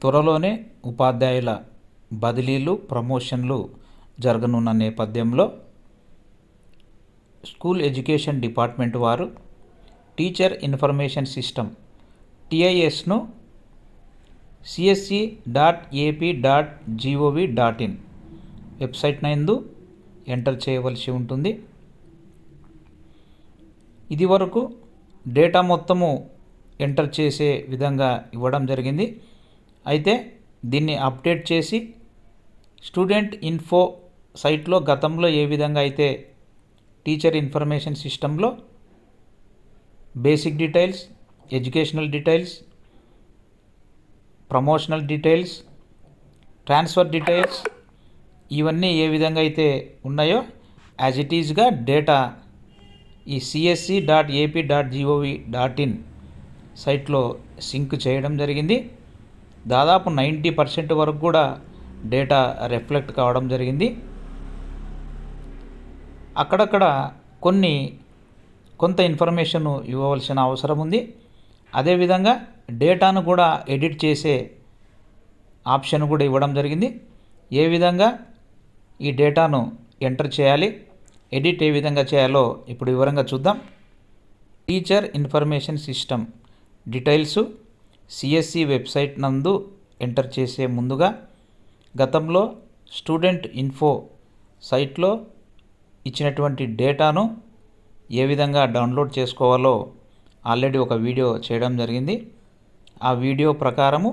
త్వరలోనే ఉపాధ్యాయుల బదిలీలు ప్రమోషన్లు జరగనున్న నేపథ్యంలో స్కూల్ ఎడ్యుకేషన్ డిపార్ట్మెంట్ వారు teacher information system టిఐఎస్ను CSC dot AP dot GOV dot in website నందు ఎంటర్ చేయవలసి ఉంటుంది. ఇది వరకు డేటా మొత్తము ఎంటర్ చేసే విధంగా ఇవ్వడం జరిగింది. అయితే దీన్ని అప్డేట్ చేసి స్టూడెంట్ ఇన్ఫో సైట్లో గతంలో ఏ విధంగా అయితే టీచర్ ఇన్ఫర్మేషన్ సిస్టంలో basic details educational details promotional details transfer details ఇవన్నీ ఏ విధంగా అయితే ఉన్నాయో యాజ్ ఇట్ ఈజ్గా డేటా ఈ CSC dot AP dot GOV dot in సైట్లో సింక్ చేయడం జరిగింది. దాదాపు నైంటీ పర్సెంట్ వరకు కూడా డేటా రిఫ్లెక్ట్ కావడం జరిగింది. అక్కడక్కడ కొన్ని కొంత ఇన్ఫర్మేషన్ ఇవ్వవలసిన అవసరం ఉంది. అదేవిధంగా డేటాను కూడా ఎడిట్ చేసే ఆప్షన్ కూడా ఇవ్వడం జరిగింది. ఏ విధంగా ఈ డేటాను ఎంటర్ చేయాలి ఎడిట్ ఏ విధంగా చేయాలో ఇప్పుడు వివరంగా చూద్దాం. Teacher information system details CSC website నందు ఎంటర్ చేసే ముందుగా గతంలో స్టూడెంట్ ఇన్ఫో సైట్లో ఇచ్చినటువంటి డేటాను ఏ విధంగా డౌన్లోడ్ చేసుకోవాలో ఆల్రెడీ ఒక వీడియో చేయడం జరిగింది. ఆ వీడియో ప్రకారము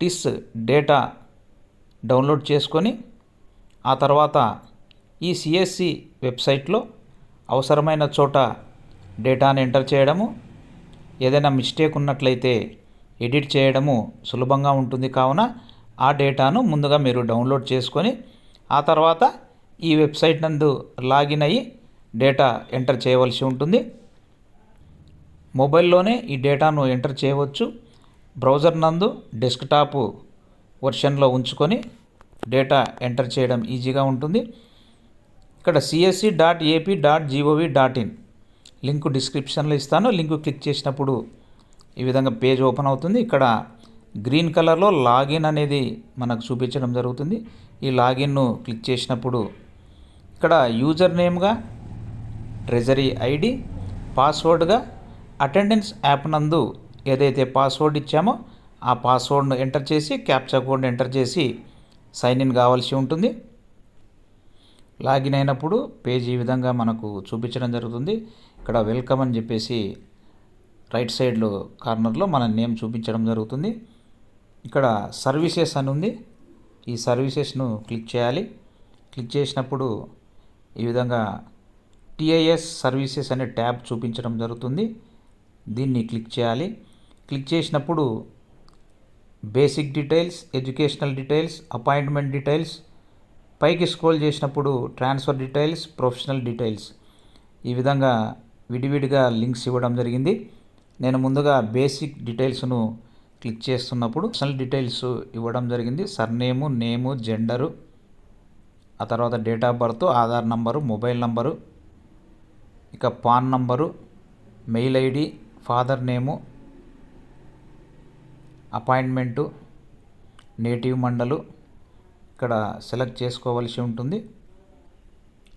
టిస్ డేటా డౌన్లోడ్ చేసుకొని ఆ తర్వాత ఈ సిఎస్సి వెబ్సైట్లో అవసరమైన చోట డేటాను ఎంటర్ చేయడము ఏదైనా మిస్టేక్ ఉన్నట్లయితే ఎడిట్ చేయడము సులభంగా ఉంటుంది కావున ఆ డేటాను ముందుగా మీరు డౌన్లోడ్ చేసుకొని ఆ తర్వాత ఈ వెబ్సైట్ నందు లాగిన్ అయ్యి డేటా ఎంటర్ చేయవలసి ఉంటుంది. మొబైల్లోనే ఈ డేటాను ఎంటర్ చేయవచ్చు. బ్రౌజర్ నందు డెస్క్టాప్ వర్షన్లో ఉంచుకొని డేటా ఎంటర్ చేయడం ఈజీగా ఉంటుంది. ఇక్కడ CSC dot AP dot GOV dot in link డిస్క్రిప్షన్లో ఇస్తాను. లింక్ క్లిక్ చేసినప్పుడు ఈ విధంగా పేజ్ ఓపెన్ అవుతుంది. ఇక్కడ గ్రీన్ కలర్లో లాగిన్ అనేది మనకు చూపించడం జరుగుతుంది. ఈ లాగిన్ను క్లిక్ చేసినప్పుడు ఇక్కడ యూజర్ నేమ్గా ట్రెజరీ ఐడి పాస్వర్డ్గా అటెండెన్స్ యాప్ నందు ఏదైతే పాస్వర్డ్ ఇచ్చామో ఆ పాస్వర్డ్ను ఎంటర్ చేసి క్యాప్చా కోడ్ని ఎంటర్ చేసి సైన్ ఇన్ కావాల్సి ఉంటుంది. లాగిన్ అయినప్పుడు పేజ్ ఈ విధంగా మనకు చూపించడం జరుగుతుంది. ఇక్కడ వెల్కమ్ అని చెప్పేసి రైట్ సైడ్లో కార్నర్లో మన నేమ్ చూపించడం జరుగుతుంది. ఇక్కడ సర్వీసెస్ అని ఉంది. ఈ సర్వీసెస్ను క్లిక్ చేయాలి. క్లిక్ చేసినప్పుడు ఈ విధంగా టిఐఎస్ సర్వీసెస్ అనే ట్యాబ్ చూపించడం జరుగుతుంది. దీన్ని క్లిక్ చేయాలి. క్లిక్ చేసినప్పుడు basic details educational details appointment details పైకి స్క్రోల్ చేసినప్పుడు ట్రాన్స్ఫర్ డీటెయిల్స్ ప్రొఫెషనల్ డీటెయిల్స్. ఈ విధంగా విడివిడిగా లింక్స్ ఇవ్వడం జరిగింది. నేను ముందుగా బేసిక్ డీటెయిల్స్ను క్లిక్ చేస్తున్నప్పుడు పర్సనల్ డీటెయిల్స్ ఇవ్వడం జరిగింది. సర్నేము నేము జెండరు ఆ తర్వాత date of birth Aadhaar number mobile number ఇక PAN number mail ID father name appointment native mandal ఇక్కడ సెలెక్ట్ చేసుకోవలసి ఉంటుంది.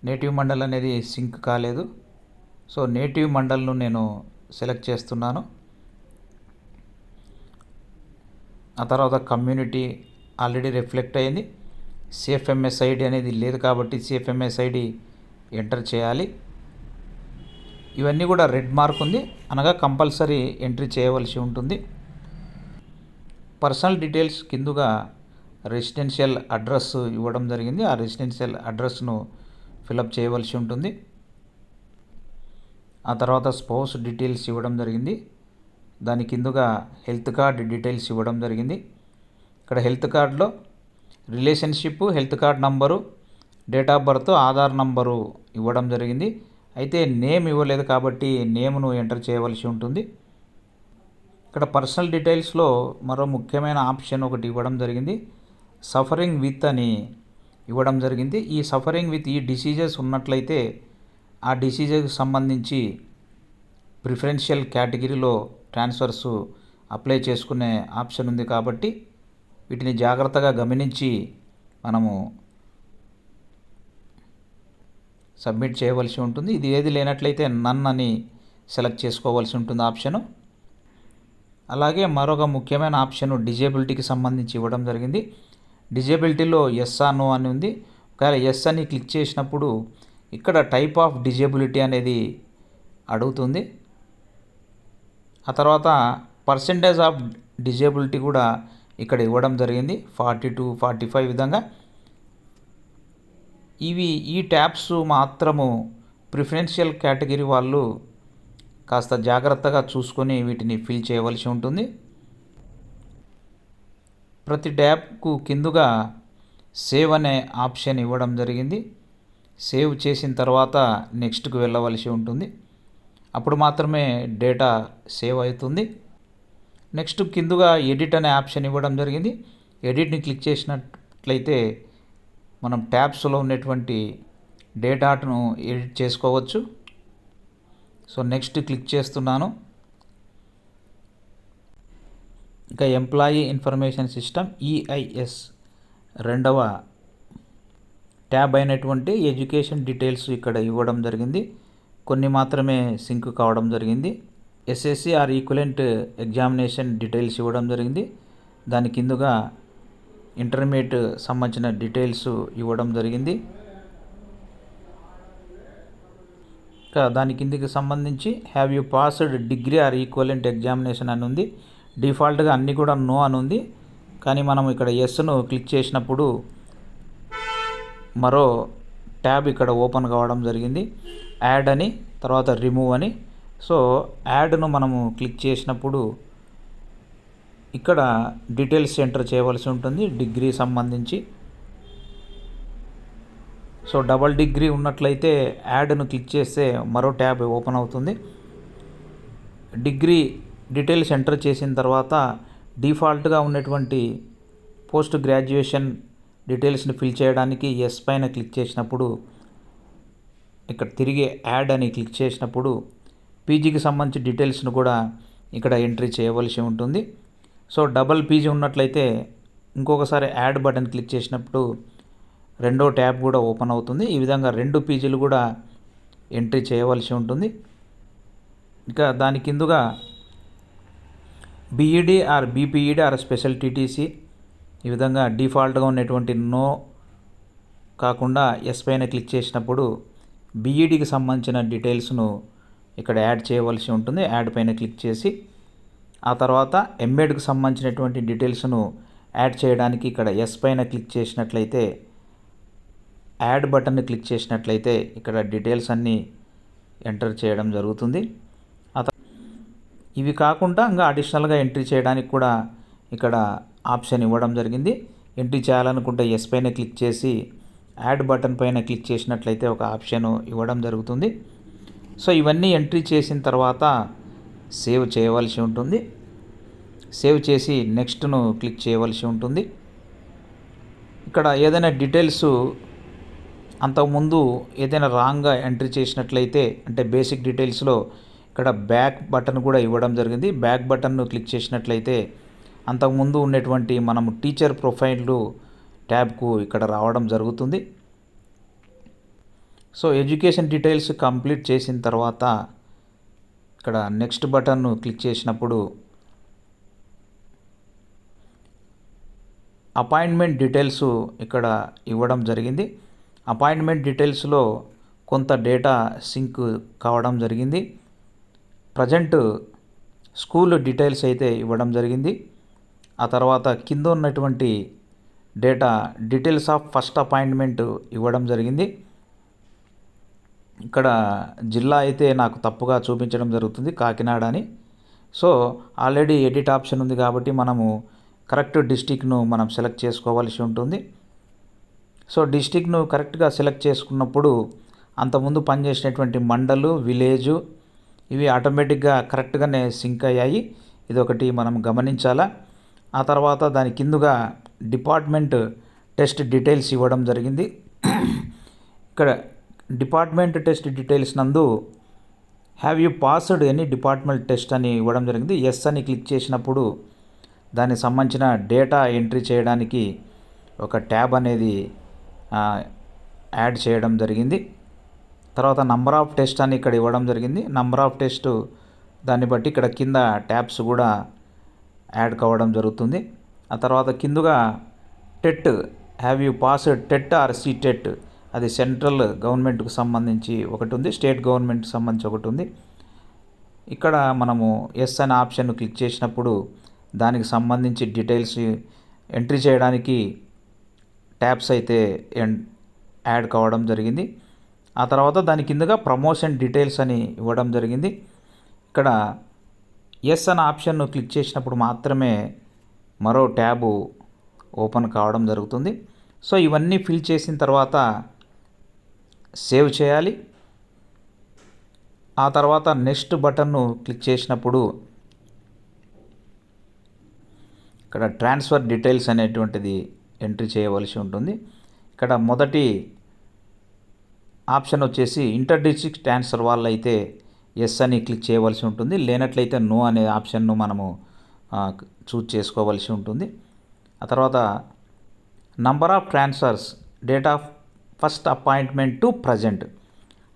నేటివ్ మండల్ అనేది సింక్ కాలేదు. సో నేటివ్ మండల్ను నేను సెలెక్ట్ చేస్తున్నాను. ఆ తర్వాత కమ్యూనిటీ ఆల్రెడీ రిఫ్లెక్ట్ అయింది. సిఎఫ్ఎంఎస్ ఐడి అనేది లేదు కాబట్టి సిఎఫ్ఎంఎస్ ఐడి ఎంటర్ చేయాలి. ఇవన్నీ కూడా రెడ్ మార్క్ ఉంది. అనగా కంపల్సరీ ఎంట్రీ చేయవలసి ఉంటుంది. పర్సనల్ డీటెయిల్స్ కిందుగా రెసిడెన్షియల్ అడ్రస్ ఇవ్వడం జరిగింది. ఆ రెసిడెన్షియల్ అడ్రస్ను ఫిలప్ చేయవలసి ఉంటుంది. ఆ తర్వాత స్పౌస్ డీటెయిల్స్ ఇవ్వడం జరిగింది. దాని కిందుగా హెల్త్ కార్డ్ డీటెయిల్స్ ఇవ్వడం జరిగింది. ఇక్కడ హెల్త్ కార్డులో relationship health card number date of birth Aadhaar number ఇవ్వడం జరిగింది. అయితే నేమ్ ఇవ్వలేదు కాబట్టి నేమ్ను ఎంటర్ చేయవలసి ఉంటుంది. ఇక్కడ పర్సనల్ డీటెయిల్స్లో మరో ముఖ్యమైన ఆప్షన్ ఒకటి ఇవ్వడం జరిగింది. సఫరింగ్ విత్ అని ఇవ్వడం జరిగింది. ఈ సఫరింగ్ విత్ ఈ డిసీజెస్ ఉన్నట్లయితే ఆ డిసీజెస్కి సంబంధించి ప్రిఫరెన్షియల్ కేటగిరీలో ట్రాన్స్ఫర్స్ అప్లై చేసుకునే ఆప్షన్ ఉంది కాబట్టి వీటిని జాగ్రత్తగా గమనించి మనము సబ్మిట్ చేయవలసి ఉంటుంది. ఇది ఏది లేనట్లయితే నన్ అని సెలెక్ట్ చేసుకోవాల్సి ఉంటుంది ఆప్షను. అలాగే మరొక ముఖ్యమైన ఆప్షన్ డిజేబిలిటీకి సంబంధించి ఇవ్వడం జరిగింది. డిజేబిలిటీలో ఎస్ ఆ నో అని ఉంది. ఒకవేళ ఎస్ అని క్లిక్ చేసినప్పుడు ఇక్కడ టైప్ ఆఫ్ డిజేబిలిటీ అనేది అడుగుతుంది. ఆ తర్వాత పర్సంటేజ్ ఆఫ్ డిజేబిలిటీ కూడా ఇక్కడ ఇవ్వడం జరిగింది. ఫార్టీ టు ఫార్టీ ఫైవ్ విధంగా. ఇవి ఈ ట్యాబ్స్ మాత్రము ప్రిఫరెన్షియల్ కేటగిరీ వాళ్ళు కాస్త జాగ్రత్తగా చూసుకొని వీటిని ఫిల్ చేయవలసి ఉంటుంది. ప్రతి ట్యాబ్కు కిందుగా సేవ్ అనే ఆప్షన్ ఇవ్వడం జరిగింది. సేవ్ చేసిన తర్వాత నెక్స్ట్కి వెళ్ళవలసి ఉంటుంది. అప్పుడు మాత్రమే డేటా సేవ్ అవుతుంది. నెక్స్ట్ కిందుగా ఎడిట్ అనే ఆప్షన్ ఇవ్వడం జరిగింది. ఎడిట్ని క్లిక్ చేసినట్లయితే మనం ట్యాబ్స్లో ఉన్నటువంటి డేటాను ఎడిట్ చేసుకోవచ్చు. సో నెక్స్ట్ క్లిక్ చేస్తున్నాను. ఇంకా ఎంప్లాయీ ఇన్ఫర్మేషన్ సిస్టమ్ ఈఐఎస్ రెండవ ట్యాబ్ అయినటువంటి ఎడ్యుకేషన్ డీటెయిల్స్ ఇక్కడ ఇవ్వడం జరిగింది. కొన్ని మాత్రమే సింక్ కావడం జరిగింది. SSC or equivalent examination details ఇవ్వడం జరిగింది. దాని కిందుగా ఇంటర్మీడియట్ సంబంధించిన డీటెయిల్స్ ఇవ్వడం జరిగింది. ఇంకా దాని కిందికి సంబంధించి have you passed degree or equivalent examination అని ఉంది. డిఫాల్ట్గా అన్నీ కూడా నో అని ఉంది. కానీ మనం ఇక్కడ ఎస్ను క్లిక్ చేసినప్పుడు మరో ట్యాబ్ ఇక్కడ ఓపెన్ కావడం జరిగింది. యాడ్ అని తర్వాత రిమూవ్ అని. సో యాడ్ను మనము క్లిక్ చేసినప్పుడు ఇక్కడ డీటెయిల్స్ ఎంటర్ చేయవలసి ఉంటుంది డిగ్రీ సంబంధించి. సో డబల్ డిగ్రీ ఉన్నట్లయితే యాడ్ను క్లిక్ చేస్తే మరో ట్యాబ్ ఓపెన్ అవుతుంది. డిగ్రీ డీటెయిల్స్ ఎంటర్ చేసిన తర్వాత డిఫాల్ట్గా ఉన్నటువంటి పోస్ట్ గ్రాడ్యుయేషన్ డీటెయిల్స్ని ఫిల్ చేయడానికి ఎస్ పైన క్లిక్ చేసినప్పుడు ఇక్కడ తిరిగి యాడ్ అని క్లిక్ చేసినప్పుడు పీజీకి సంబంధించి డీటెయిల్స్ను కూడా ఇక్కడ ఎంట్రీ చేయవలసి ఉంటుంది. సో డబల్ పీజీ ఉన్నట్లయితే ఇంకొకసారి యాడ్ బటన్ క్లిక్ చేసినప్పుడు రెండో ట్యాబ్ కూడా ఓపెన్ అవుతుంది. ఈ విధంగా రెండు పీజీలు కూడా ఎంట్రీ చేయవలసి ఉంటుంది. ఇంకా దాని కిందుగా BED or BPED or special TTC ఈ విధంగా డిఫాల్ట్గా ఉన్నటువంటి నో కాకుండా ఎస్ పైన క్లిక్ చేసినప్పుడు బీఈడికి సంబంధించిన డీటెయిల్స్ను ఇక్కడ యాడ్ చేయవలసి ఉంటుంది. యాడ్ పైన క్లిక్ చేసి ఆ తర్వాత ఎంబెడ్కి సంబంధించినటువంటి డీటెయిల్స్ను యాడ్ చేయడానికి ఇక్కడ ఎస్ పైన క్లిక్ చేసినట్లయితే యాడ్ బటన్ని క్లిక్ చేసినట్లయితే ఇక్కడ డీటెయిల్స్ అన్నీ ఎంటర్ చేయడం జరుగుతుంది. ఇవి కాకుండా ఇంకా అడిషనల్గా ఎంట్రీ చేయడానికి కూడా ఇక్కడ ఆప్షన్ ఇవ్వడం జరిగింది. ఎంట్రీ చేయాలనుకుంటే ఎస్ పైన క్లిక్ చేసి యాడ్ బటన్ పైన క్లిక్ చేసినట్లయితే ఒక ఆప్షన్ ఇవ్వడం జరుగుతుంది. సో ఇవన్నీ ఎంట్రీ చేసిన తర్వాత సేవ్ చేయవలసి ఉంటుంది. సేవ్ చేసి నెక్స్ట్ను క్లిక్ చేయవలసి ఉంటుంది. ఇక్కడ ఏదైనా డీటెయిల్స్ అంతకుముందు ఏదైనా రాంగ్గా ఎంట్రీ చేసినట్లయితే అంటే బేసిక్ డీటెయిల్స్లో ఇక్కడ బ్యాక్ బటన్ కూడా ఇవ్వడం జరిగింది. బ్యాక్ బటన్ను క్లిక్ చేసినట్లయితే అంతకుముందు ఉన్నటువంటి మనము టీచర్ ప్రొఫైళ్ళు ట్యాబ్కు ఇక్కడ రావడం జరుగుతుంది. సో ఎడ్యుకేషన్ డీటెయిల్స్ కంప్లీట్ చేసిన తర్వాత ఇక్కడ నెక్స్ట్ బటన్ను క్లిక్ చేసినప్పుడు అపాయింట్మెంట్ డీటెయిల్స్ ఇక్కడ ఇవ్వడం జరిగింది. అపాయింట్మెంట్ డీటెయిల్స్లో కొంత డేటా సింక్ కావడం జరిగింది. ప్రజెంట్ స్కూల్ డీటెయిల్స్ అయితే ఇవ్వడం జరిగింది. ఆ తర్వాత కింద ఉన్నటువంటి data details of first appointment ఇవ్వడం జరిగింది. ఇక్కడ జిల్లా అయితే నాకు తప్పుగా చూపించడం జరుగుతుంది కాకినాడ అని. సో ఆల్రెడీ ఎడిట్ ఆప్షన్ ఉంది కాబట్టి మనము కరెక్ట్ డిస్టిక్ను మనం సెలెక్ట్ చేసుకోవాల్సి ఉంటుంది. సో డిస్టిక్ను కరెక్ట్గా సెలెక్ట్ చేసుకున్నప్పుడు అంతకుముందు పనిచేసినటువంటి మండలు విలేజు ఇవి ఆటోమేటిక్గా కరెక్ట్గానే సింక్ అయ్యాయి. ఇదొకటి మనం గమనించాలా? ఆ తర్వాత దాని కిందుగా డిపార్ట్మెంట్ టెస్ట్ డీటెయిల్స్ ఇవ్వడం జరిగింది. ఇక్కడ డిపార్ట్మెంట్ టెస్ట్ డీటెయిల్స్ నందు have you passed any department test అని ఇవ్వడం జరిగింది. ఎస్ అని క్లిక్ చేసినప్పుడు దానికి సంబంధించిన డేటా ఎంట్రీ చేయడానికి ఒక ట్యాబ్ అనేది యాడ్ చేయడం జరిగింది. తర్వాత నంబర్ ఆఫ్ టెస్ట్ అని ఇక్కడ ఇవ్వడం జరిగింది. నంబర్ ఆఫ్ టెస్ట్ దాన్ని బట్టి ఇక్కడ కింద ట్యాబ్స్ కూడా యాడ్ కావడం జరుగుతుంది. ఆ తర్వాత కిందుగా TET have you pass TET or C TET? అది సెంట్రల్ గవర్నమెంట్కు సంబంధించి ఒకటి ఉంది స్టేట్ గవర్నమెంట్కి సంబంధించి ఒకటి ఉంది. ఇక్కడ మనము ఎస్ అనే ఆప్షన్ క్లిక్ చేసినప్పుడు దానికి సంబంధించి డీటెయిల్స్ ఎంట్రీ చేయడానికి ట్యాబ్స్ అయితే యాడ్ కావడం జరిగింది. ఆ తర్వాత దాని కిందగా ప్రమోషన్ డీటెయిల్స్ అని ఇవ్వడం జరిగింది. ఇక్కడ ఎస్ అనే ఆప్షన్ను క్లిక్ చేసినప్పుడు మాత్రమే మరో ట్యాబు ఓపెన్ కావడం జరుగుతుంది. సో ఇవన్నీ ఫిల్ చేసిన తర్వాత సేవ్ చేయాలి. ఆ తర్వాత నెక్స్ట్ బటన్ను క్లిక్ చేసినప్పుడు ఇక్కడ ట్రాన్స్ఫర్ డీటెయిల్స్ అనేటువంటిది ఎంట్రీ చేయవలసి ఉంటుంది. ఇక్కడ మొదటి ఆప్షన్ వచ్చేసి ఇంటర్ డిస్ట్రిక్ట్ ట్రాన్స్ఫర్ వాళ్ళు అయితే ఎస్ అని క్లిక్ చేయవలసి ఉంటుంది. లేనట్లయితే నో అనే ఆప్షన్ను మనము చూజ్ చేసుకోవలసి ఉంటుంది. ఆ తర్వాత number of transfers date of first appointment to present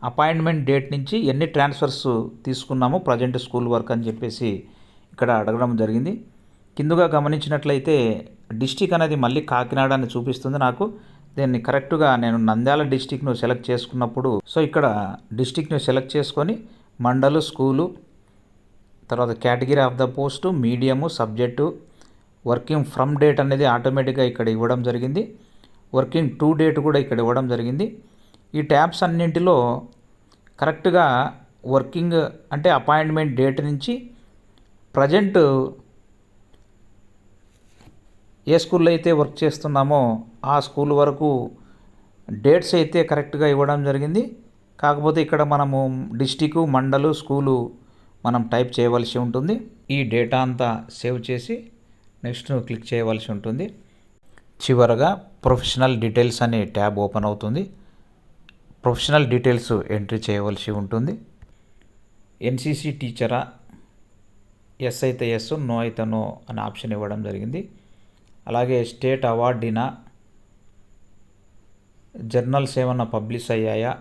appointment date నుంచి ఎన్ని ట్రాన్స్ఫర్స్ తీసుకున్నామో ప్రజెంట్ స్కూల్ వర్క్ అని చెప్పేసి ఇక్కడ అడగడం జరిగింది. కిందుగా గమనించినట్లయితే డిస్టిక్ అనేది మళ్ళీ కాకినాడ అని చూపిస్తుంది నాకు. దీన్ని కరెక్ట్గా నేను నంద్యాల డిస్టిక్ను సెలెక్ట్ చేసుకున్నప్పుడు సో ఇక్కడ డిస్టిక్ను సెలెక్ట్ చేసుకొని మండలు స్కూలు తర్వాత category of the post medium subject working from date అనేది ఆటోమేటిక్గా ఇక్కడ ఇవ్వడం జరిగింది. వర్కింగ్ టు డేట్ కూడా ఇక్కడ ఇవ్వడం జరిగింది. ఈ ట్యాబ్స్ అన్నింటిలో కరెక్ట్గా వర్కింగ్ అంటే అపాయింట్మెంట్ డేట్ నుంచి ప్రజెంట్ ఏ స్కూల్లో అయితే వర్క్ చేస్తున్నామో ఆ స్కూల్ వరకు డేట్స్ అయితే కరెక్ట్గా ఇవ్వడం జరిగింది. కాకపోతే ఇక్కడ మనము డిస్టిక్ మండలు స్కూలు మనం టైప్ చేయవలసి ఉంటుంది. ఈ డేటా అంతా సేవ్ చేసి నెక్స్ట్ క్లిక్ చేయవలసి ఉంటుంది. చివరగా ప్రొఫెషనల్ డీటెయిల్స్ అనే ట్యాబ్ ఓపెన్ అవుతుంది. ప్రొఫెషనల్ డీటెయిల్స్ ఎంట్రీ చేయవలసి ఉంటుంది. ఎన్సీసీ టీచరా ఎస్ అయితే ఎస్ నో అయితే నో అనే ఆప్షన్ ఇవ్వడం జరిగింది. అలాగే స్టేట్ అవార్డినా జర్నల్స్ ఏమన్నా పబ్లిష్ అయ్యాయా?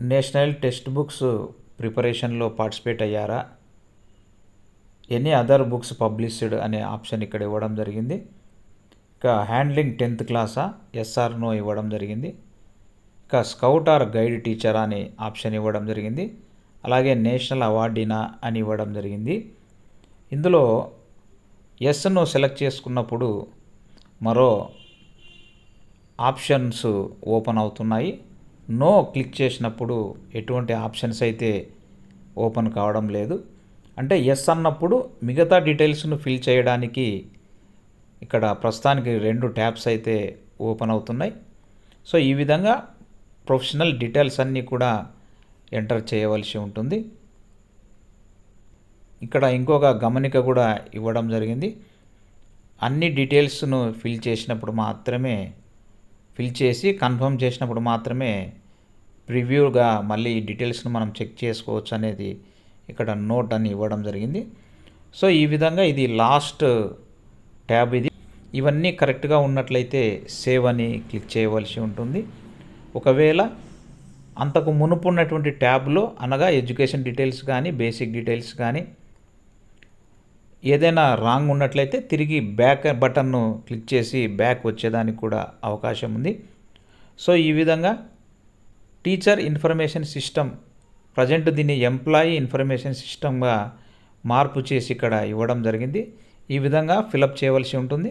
నేషనల్ టెక్స్ట్ బుక్స్ ప్రిపరేషన్లో పార్టిసిపేట్ అయ్యారా? ఎనీ అదర్ బుక్స్ పబ్లిష్డ్ అనే ఆప్షన్ ఇక్కడ ఇవ్వడం జరిగింది. ఇక హ్యాండ్లింగ్ టెన్త్ క్లాసా? ఎస్ఆర్ నో ఇవ్వడం జరిగింది. ఇక స్కౌట్ ఆర్ గైడ్ టీచర్ అనే ఆప్షన్ ఇవ్వడం జరిగింది. అలాగే నేషనల్ అవార్డినా అని ఇవ్వడం జరిగింది. ఇందులో ఎస్ను సెలెక్ట్ చేసుకున్నప్పుడు మరో ఆప్షన్స్ ఓపెన్ అవుతున్నాయి. నో క్లిక్ చేసినప్పుడు ఎటువంటి ఆప్షన్స్ అయితే ఓపెన్ కావడం లేదు. అంటే ఎస్ అన్నప్పుడు మిగతా డీటెయిల్స్ను ఫిల్ చేయడానికి ఇక్కడ ప్రస్తుతానికి రెండు ట్యాబ్స్ అయితే ఓపెన్ అవుతున్నాయి. సో ఈ విధంగా ప్రొఫెషనల్ డీటెయిల్స్ అన్నీ కూడా ఎంటర్ చేయవలసి ఉంటుంది. ఇక్కడ ఇంకొక గమనిక కూడా ఇవ్వడం జరిగింది. అన్ని డీటెయిల్స్ను ఫిల్ చేసినప్పుడు మాత్రమే ఫిల్ చేసి కన్ఫర్మ్ చేసినప్పుడు మాత్రమే ప్రివ్యూగా మళ్ళీ డీటెయిల్స్ను మనం చెక్ చేసుకోవచ్చు అనేది ఇక్కడ నోట్ అని ఇవ్వడం జరిగింది. సో ఈ విధంగా ఇది లాస్ట్ ట్యాబ్ ఇది. ఇవన్నీ కరెక్ట్గా ఉన్నట్లయితే సేవ్ అని క్లిక్ చేయవలసి ఉంటుంది. ఒకవేళ అంతకు మునుపు ఉన్నటువంటి ట్యాబ్లో అనగా ఎడ్యుకేషన్ డీటెయిల్స్ కానీ బేసిక్ డీటెయిల్స్ కానీ ఏదైనా రాంగ్ ఉన్నట్లయితే తిరిగి బ్యాక్ బటన్ను క్లిక్ చేసి బ్యాక్ వచ్చేదానికి కూడా అవకాశం ఉంది. సో ఈ విధంగా టీచర్ ఇన్ఫర్మేషన్ సిస్టమ్ ప్రజెంట్ దీన్ని ఎంప్లాయీ ఇన్ఫర్మేషన్ సిస్టమ్గా మార్పు చేసి ఇక్కడ ఇవ్వడం జరిగింది. ఈ విధంగా ఫిలప్ చేయవలసి ఉంటుంది.